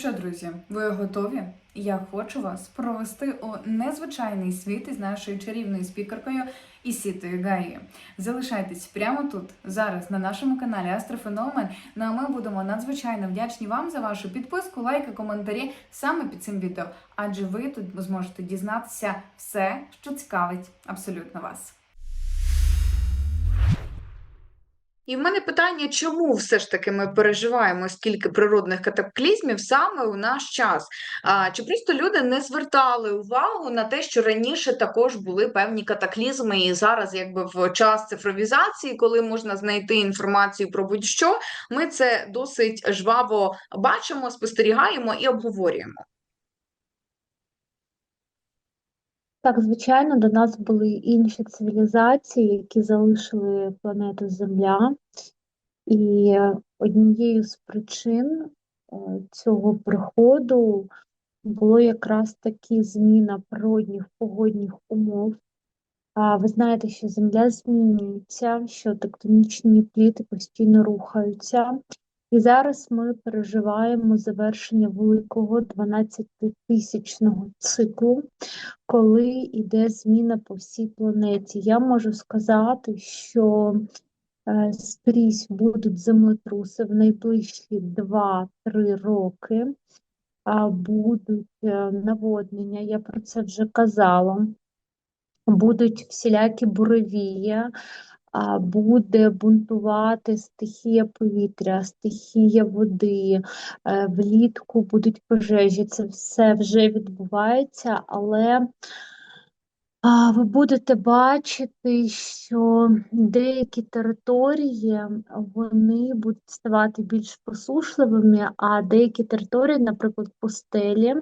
що, друзі, ви готові? Я хочу вас провести у незвичайний світ із нашою чарівною спікеркою Ісітою Гаєю. Залишайтесь прямо тут, зараз на нашому каналі Астрофеномен. Ну а ми будемо надзвичайно вдячні вам за вашу підписку, лайки, коментарі саме під цим відео, адже ви тут зможете дізнатися все, що цікавить абсолютно вас. І в мене питання, чому все ж таки ми переживаємо стільки природних катаклізмів саме у наш час? А, чи просто люди не звертали увагу на те, що раніше також були певні катаклізми, і зараз, якби в час цифровізації, коли можна знайти інформацію про будь-що, ми це досить жваво бачимо, спостерігаємо і обговорюємо. Так, звичайно, до нас були інші цивілізації, які залишили планету Земля. І однією з причин е, цього приходу було якраз таки зміна природних погодних умов. А ви знаєте, що Земля змінюється, що тектонічні пліти постійно рухаються. І зараз ми переживаємо завершення великого 12-тисячного циклу, коли йде зміна по всій планеті. Я можу сказати, що е, скрізь будуть землетруси в найближчі 2-3 роки, а будуть е, наводнення, я про це вже казала. Будуть всілякі буревії, а, буде бунтувати стихія повітря, стихія води, е, влітку будуть пожежі. Це все вже відбувається, але ви будете бачити, що деякі території вони будуть ставати більш посушливими, а деякі території, наприклад, пустелі,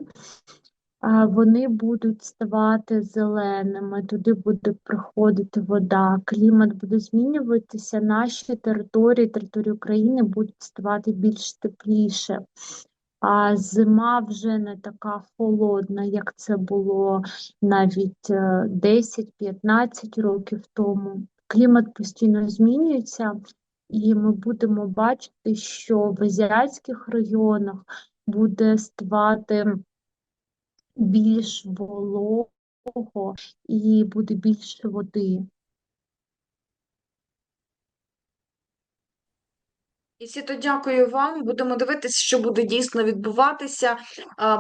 вони будуть ставати зеленими, туди буде приходити вода, клімат буде змінюватися, наші території, території України будуть ставати більш тепліше. А зима вже не така холодна, як це було навіть 10-15 років тому. Клімат постійно змінюється, і ми будемо бачити, що в азіатських регіонах буде ставати більш волого і буде більше води. Сіто, дякую вам. Будемо дивитися, що буде дійсно відбуватися.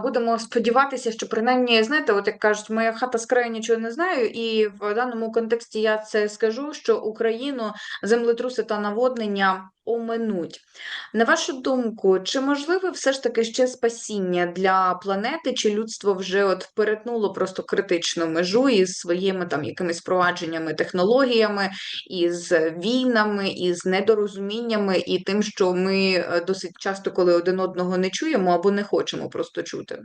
Будемо сподіватися, що принаймні, знаєте, от як кажуть, моя хата з краю нічого не знаю, і в даному контексті я це скажу, що Україну землетруси та наводнення оминуть. На вашу думку, чи можливе все ж таки ще спасіння для планети, чи людство вже от перетнуло просто критичну межу із своїми там якимись впровадженнями, технологіями, із війнами, із недорозуміннями і тим, що ми е, досить часто, коли один одного не чуємо або не хочемо просто чути?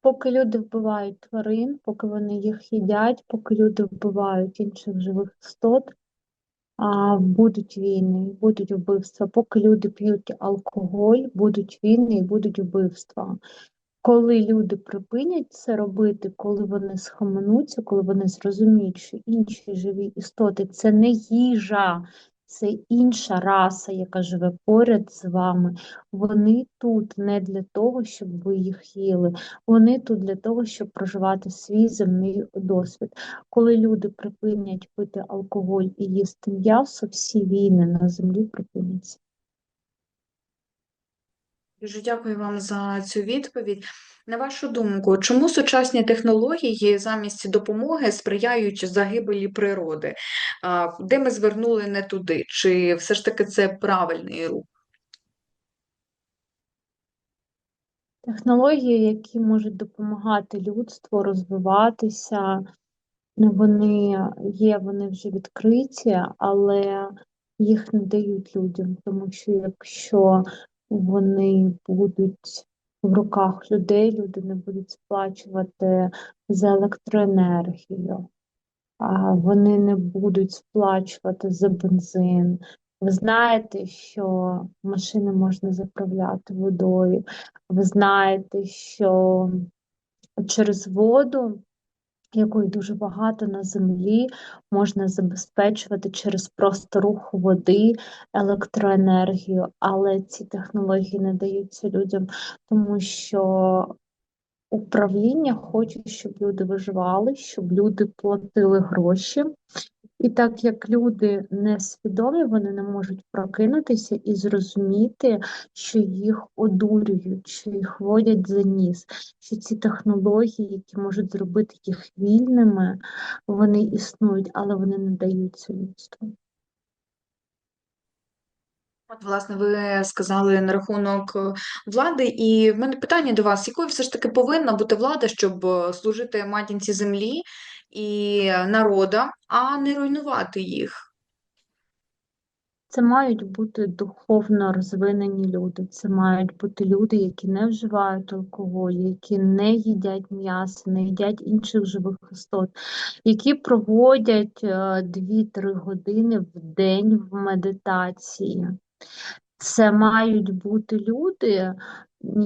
Поки люди вбивають тварин, поки вони їх їдять, поки люди вбивають інших живих істот, будуть війни, будуть вбивства. Поки люди п'ють алкоголь, будуть війни і будуть вбивства. Коли люди припинять це робити, коли вони схаменуться, коли вони зрозуміють, що інші живі істоти це не їжа, це інша раса, яка живе поряд з вами. Вони тут не для того, щоб ви їх їли. Вони тут для того, щоб проживати свій земний досвід. Коли люди припинять пити алкоголь і їсти м'ясо, всі війни на землі припиняться. Дуже дякую вам за цю відповідь. На вашу думку, чому сучасні технології замість допомоги сприяють загибелі природи? Де ми звернули не туди? Чи все ж таки це правильний рух? Технології, які можуть допомагати людству розвиватися, вони є, вони вже відкриті, але їх не дають людям, тому що якщо вони будуть в руках людей, люди не будуть сплачувати за електроенергію, вони не будуть сплачувати за бензин. Ви знаєте, що машини можна заправляти водою. Ви знаєте, що через воду якої дуже багато на землі, можна забезпечувати через просто рух води, електроенергію, але ці технології не даються людям, тому що управління хоче, щоб люди виживали, щоб люди платили гроші. І так як люди несвідомі, вони не можуть прокинутися і зрозуміти, що їх одурюють, що їх водять за ніс, що ці технології, які можуть зробити їх вільними, вони існують, але вони не даються людству. От, власне, ви сказали на рахунок е, влади, і в мене питання до вас: якою все ж таки повинна бути влада, щоб е, служити матінці землі і народа, а не руйнувати їх? Це мають бути духовно розвинені люди. Це мають бути люди, які не вживають алкоголь, які не їдять м'ясо, не їдять інших живих істот, які проводять е, 2-3 години в день в медитації. Це мають бути люди,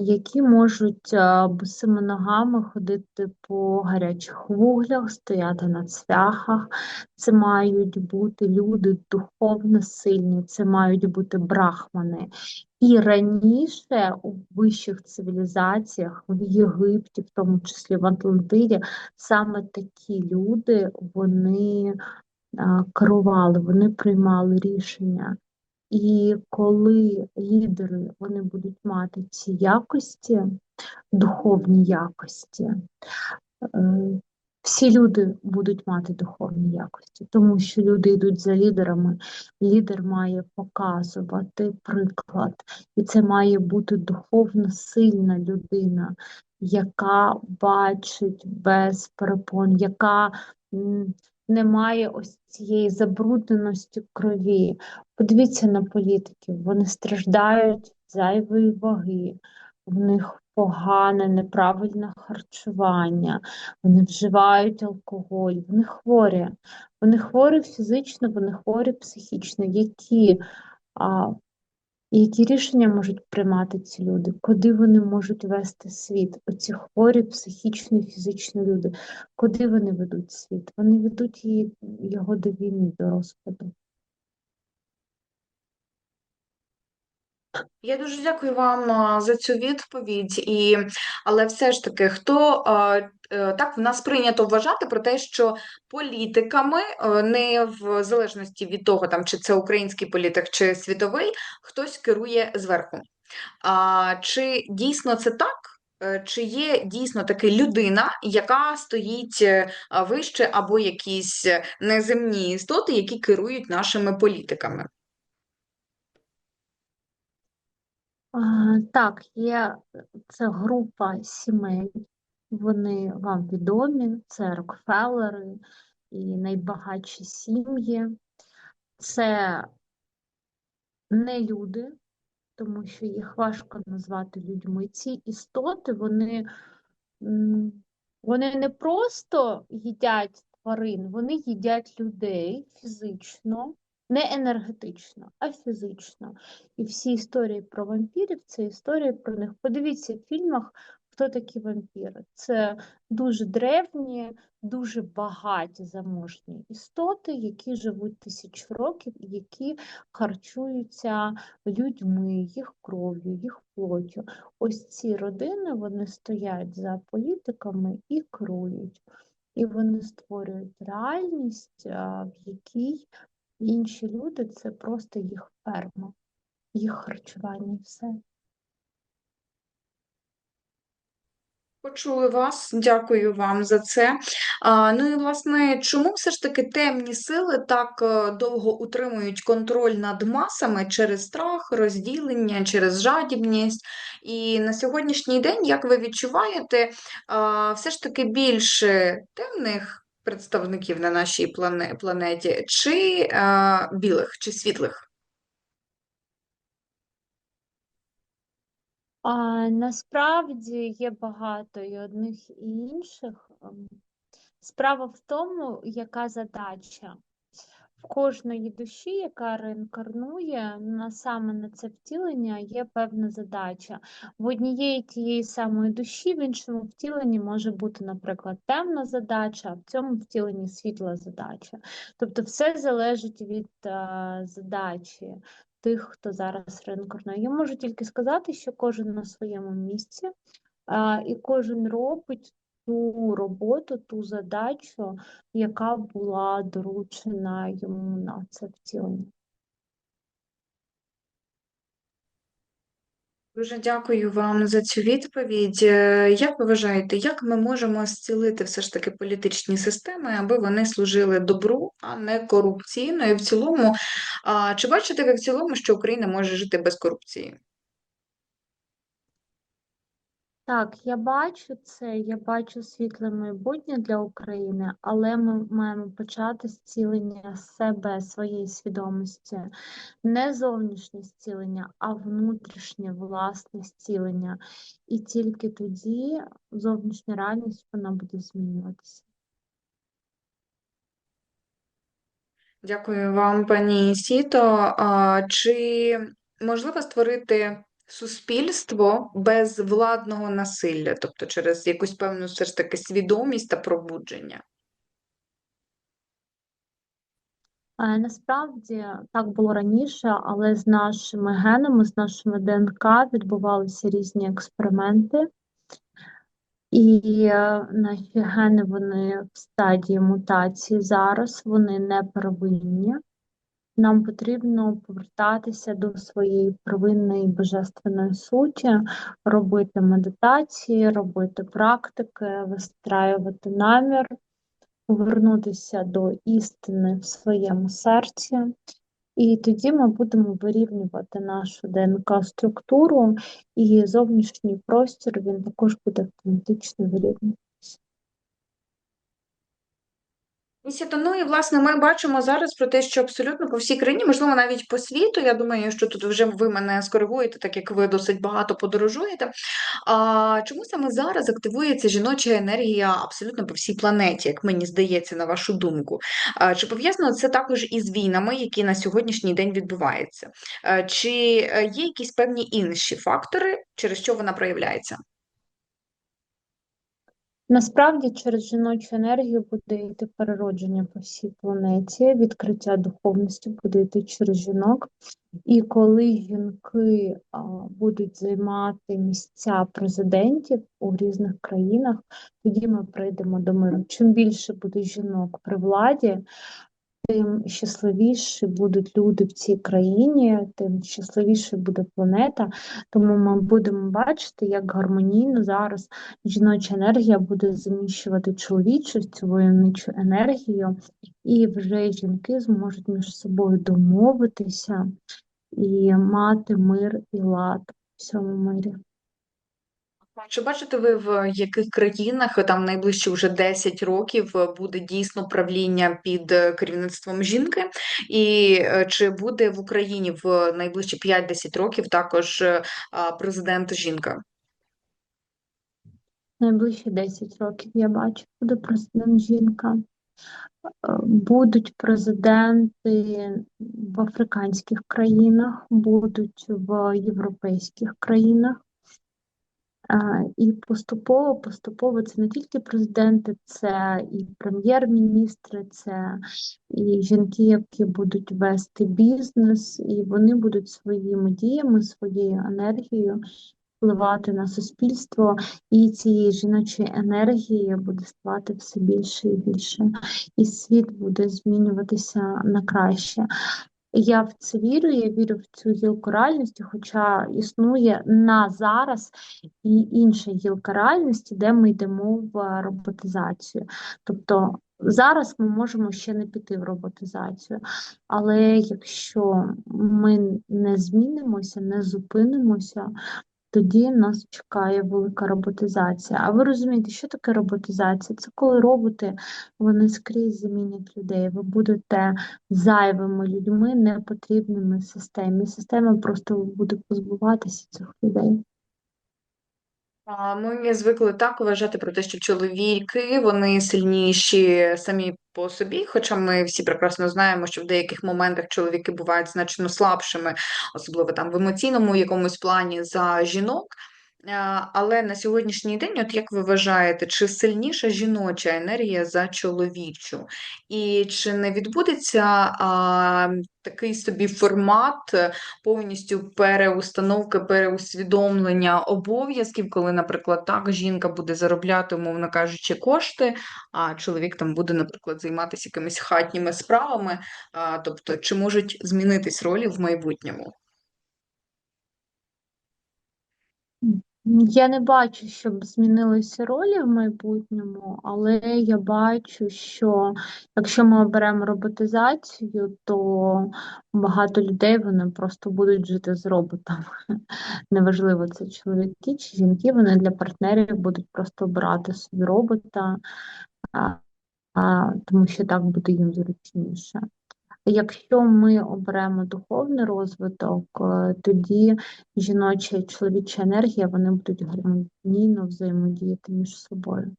які можуть е, босими ногами ходити по гарячих вуглях, стояти на цвяхах. Це мають бути люди духовно сильні, це мають бути брахмани. І раніше у вищих цивілізаціях, в Єгипті, в тому числі в Атлантиді, саме такі люди вони керували, вони приймали рішення. І коли лідери вони будуть мати ці якості, духовні якості, е, всі люди будуть мати духовні якості, тому що люди йдуть за лідерами. Лідер має показувати приклад, і це має бути духовно сильна людина, яка бачить без перепон, яка м, не має ось цієї забрудненості крові. Подивіться на політиків, вони страждають зайвої ваги, в них погане, неправильне харчування, вони вживають алкоголь, вони хворі. Вони хворі фізично, вони хворі психічно. Які, а, які рішення можуть приймати ці люди? Куди вони можуть вести світ? Оці хворі психічно і фізично люди. Куди вони ведуть світ? Вони ведуть її, його до війни, до розпаду. Я дуже дякую вам за цю відповідь. І, але все ж таки, хто е, так в нас прийнято вважати про те, що політиками е, не в залежності від того, там чи це український політик, чи світовий, хтось керує зверху. А, чи дійсно це так? Е, Чи є дійсно таки людина, яка стоїть вище, або якісь неземні істоти, які керують нашими політиками? А, Так, є це група сімей, вони вам відомі, це Рокфеллери і найбагатші сім'ї. Це не люди, тому що їх важко назвати людьми. Ці істоти, вони, вони не просто їдять тварин, вони їдять людей фізично, не енергетично, а фізично. І всі історії про вампірів це історії про них. Подивіться в фільмах, хто такі вампіри. Це дуже древні, дуже багаті заможні істоти, які живуть тисячу років які харчуються людьми, їх кров'ю, їх плоттю. Ось ці родини вони стоять за політиками і керують. І вони створюють реальність, в якій інші люди це просто їх ферма, їх харчування і все. Почули вас, дякую вам за це. А, ну і власне, чому все ж таки темні сили так е, довго утримують контроль над масами через страх, розділення, через жадібність? І на сьогоднішній день, як ви відчуваєте, а, все ж таки більше темних представників на нашій планеті, чи а, білих, чи світлих? А насправді є багато і одних, і інших. Ем, Справа в тому, яка задача. В кожної душі, яка реінкарнує, на саме на це втілення є певна задача. В однієї тієї самої душі, в іншому втіленні може бути, наприклад, темна задача, а в цьому втіленні світла задача. Тобто все залежить від е, задачі тих, хто зараз реінкарнує. Я можу тільки сказати, що кожен на своєму місці, а, і кожен робить ту роботу, ту задачу, яка була доручена йому на це втілення. Дуже дякую вам за цю відповідь. Е, Як ви вважаєте, як ми можемо зцілити все ж таки політичні системи, аби вони служили добру, а не корупційно? І в цілому, а, чи бачите ви в цілому, що Україна може жити без корупції? Так, я бачу це, я бачу світле майбутнє для України, але ми маємо почати зцілення себе, своєї свідомості. Не зовнішнє зцілення, а внутрішнє власне зцілення. І тільки тоді зовнішня реальність вона буде змінюватися. Дякую вам, пані Сіто. А, Чи можливо створити суспільство без владного насилля, тобто через якусь певну все ж таки свідомість та пробудження? Е, Насправді так було раніше, але з нашими генами, з нашими ДНК відбувалися різні експерименти. І е, наші гени вони в стадії мутації зараз, вони не первинні. Нам потрібно повертатися до своєї первинної божественної суті, робити медитації, робити практики, вистраювати намір, повернутися до істини в своєму серці. І тоді ми будемо вирівнювати нашу ДНК-структуру, і зовнішній простір він також буде автоматично вирівнюватися. Місіто, ну і власне ми бачимо зараз про те, що абсолютно по всій країні, можливо, навіть по світу. Я думаю, що тут вже ви мене скоригуєте, так як ви досить багато подорожуєте. А чому саме зараз активується жіноча енергія абсолютно по всій планеті, як мені здається, на вашу думку? А, Чи пов'язано це також із війнами, які на сьогоднішній день відбуваються? А, Чи е, є якісь певні інші фактори, через що вона проявляється? Насправді через жіночу енергію буде йти переродження по всій планеті, відкриття духовності буде йти через жінок. І коли жінки а, будуть займати місця президентів у різних країнах, тоді ми прийдемо до миру. Чим більше буде жінок при владі, тим щасливіші будуть люди в цій країні, тим щасливіше буде планета. Тому ми будемо бачити, як гармонійно зараз жіноча енергія буде заміщувати чоловічу цю войовничу енергію, і вже жінки зможуть між собою домовитися і мати мир і лад в цьому мирі. Чи бачите ви, в яких країнах там найближчі вже 10 років е, буде дійсно правління під е, керівництвом жінки? І е, чи буде в Україні в найближчі 5-10 років також е, президент жінка? Найближчі 10 років я бачу, буде президент жінка. Е, Будуть президенти в африканських країнах, будуть в європейських країнах. І поступово, поступово це не тільки президенти, це і прем'єр-міністри, це і жінки, які будуть вести бізнес, і вони будуть своїми діями, своєю енергією впливати на суспільство, і цієї жіночої енергії буде ставати все більше і більше, і світ буде змінюватися на краще. Я в це вірю, я вірю в цю гілку реальності, хоча існує на зараз і інша гілка реальності, де ми йдемо в роботизацію. Тобто зараз ми можемо ще не піти в роботизацію, але якщо ми не змінимося, не зупинимося, тоді нас чекає велика роботизація. А ви розумієте, що таке роботизація? Це коли роботи вони скрізь замінять людей. Ви будете зайвими людьми, непотрібними системі. Система просто буде позбуватися цих людей. Ми звикли так вважати про те, що чоловіки вони сильніші самі по собі, хоча ми всі прекрасно знаємо, що в деяких моментах чоловіки бувають значно слабшими, особливо там в емоційному якомусь плані за жінок. Але на сьогоднішній день, от як ви вважаєте, чи сильніша жіноча енергія за чоловічу? І чи не відбудеться а, такий собі формат е, повністю переустановки, переусвідомлення обов'язків, коли, наприклад, так жінка буде заробляти, умовно кажучи, кошти, а чоловік там буде, наприклад, займатися якимись хатніми справами. А, Тобто, чи можуть змінитись ролі в майбутньому? Я не бачу, щоб змінилися ролі в майбутньому, але я бачу, що якщо ми оберемо роботизацію, то багато людей вони просто будуть жити з роботами. Неважливо, це чоловіки чи жінки, вони для партнерів будуть просто обирати собі робота, а, а, тому що так буде їм зручніше. Якщо ми оберемо духовний розвиток, е, тоді жіноча і чоловіча енергія вони будуть гармонійно взаємодіяти між собою.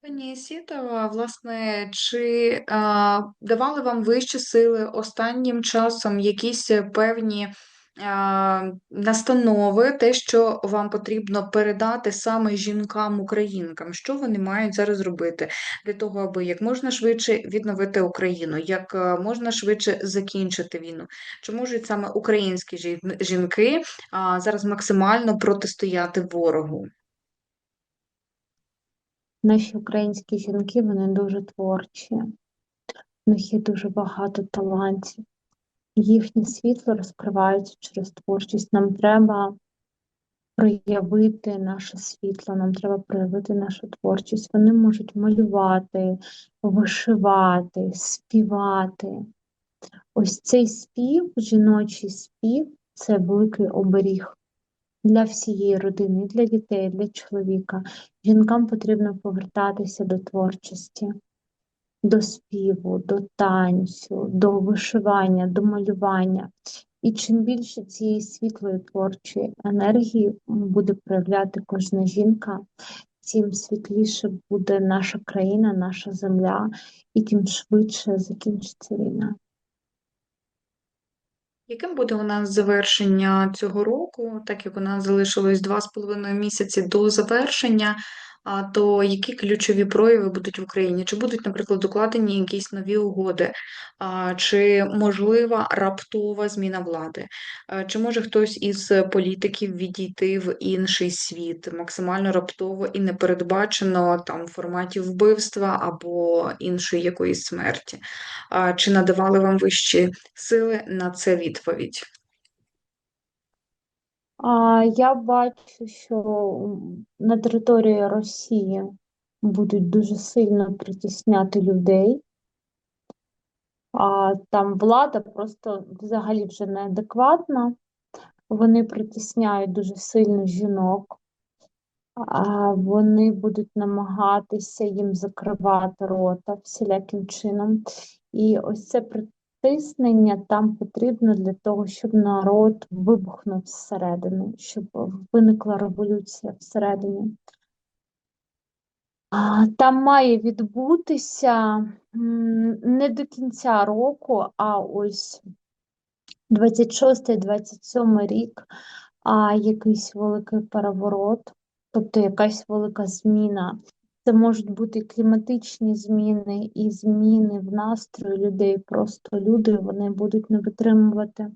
Пані Сітова, власне, чи а, давали вам вищі сили останнім часом якісь певні настанови, те, що вам потрібно передати саме жінкам-українкам? Що вони мають зараз робити для того, аби як можна швидше відновити Україну, як е, можна швидше закінчити війну? Чи можуть саме українські жінки зараз максимально протистояти ворогу? Наші українські жінки вони дуже творчі, в них є дуже багато талантів. Їхнє світло розкривається через творчість. Нам треба проявити наше світло, нам треба проявити нашу творчість. Вони можуть малювати, вишивати, співати. Ось цей спів, жіночий спів це великий оберіг для всієї родини, для дітей, для чоловіка. Жінкам потрібно повертатися до творчості, до співу, до танцю, до вишивання, до малювання. І чим більше цієї світлої творчої енергії буде проявляти кожна жінка, тим світліше буде наша країна, наша земля, і тим швидше закінчиться війна. Яким буде у нас завершення цього року, так як у нас залишилось два з половиною місяці до завершення, то які ключові прояви будуть в Україні? Чи будуть, наприклад, укладені якісь нові угоди, А, чи можлива раптова зміна влади? А, Чи може хтось із політиків відійти в інший світ максимально раптово і непередбачено там в форматі вбивства або іншої якоїсь смерті? А, Чи надавали вам вищі сили на це відповідь? Я бачу, що на території Росії будуть дуже сильно притісняти людей, а там влада просто взагалі вже неадекватна. Вони притісняють дуже сильно жінок, а вони будуть намагатися їм закривати рота всіляким чином. І ось це притиснення там потрібно для того, щоб народ вибухнув зсередини, щоб виникла революція всередині. Там має відбутися не до кінця року, а ось 26-27 рік, а якийсь великий переворот, тобто якась велика зміна. Це можуть бути кліматичні зміни, і зміни в настрої людей. Просто люди вони будуть не витримувати.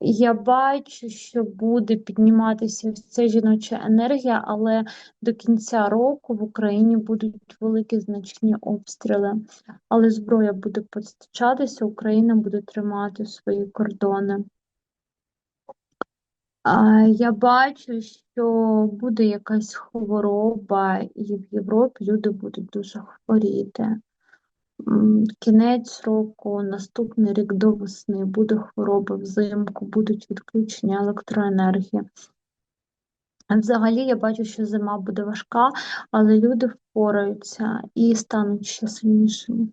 Я бачу, що буде підніматися ця жіноча енергія, але до кінця року в Україні будуть великі значні обстріли. Але зброя буде постачатися, Україна буде тримати свої кордони. Я бачу, що буде якась хвороба, і в Європі люди будуть дуже хворіти. Кінець року, наступний рік до весни буде хвороба взимку, будуть відключення електроенергії. Взагалі я бачу, що зима буде важка, але люди впораються і стануть ще сильнішими.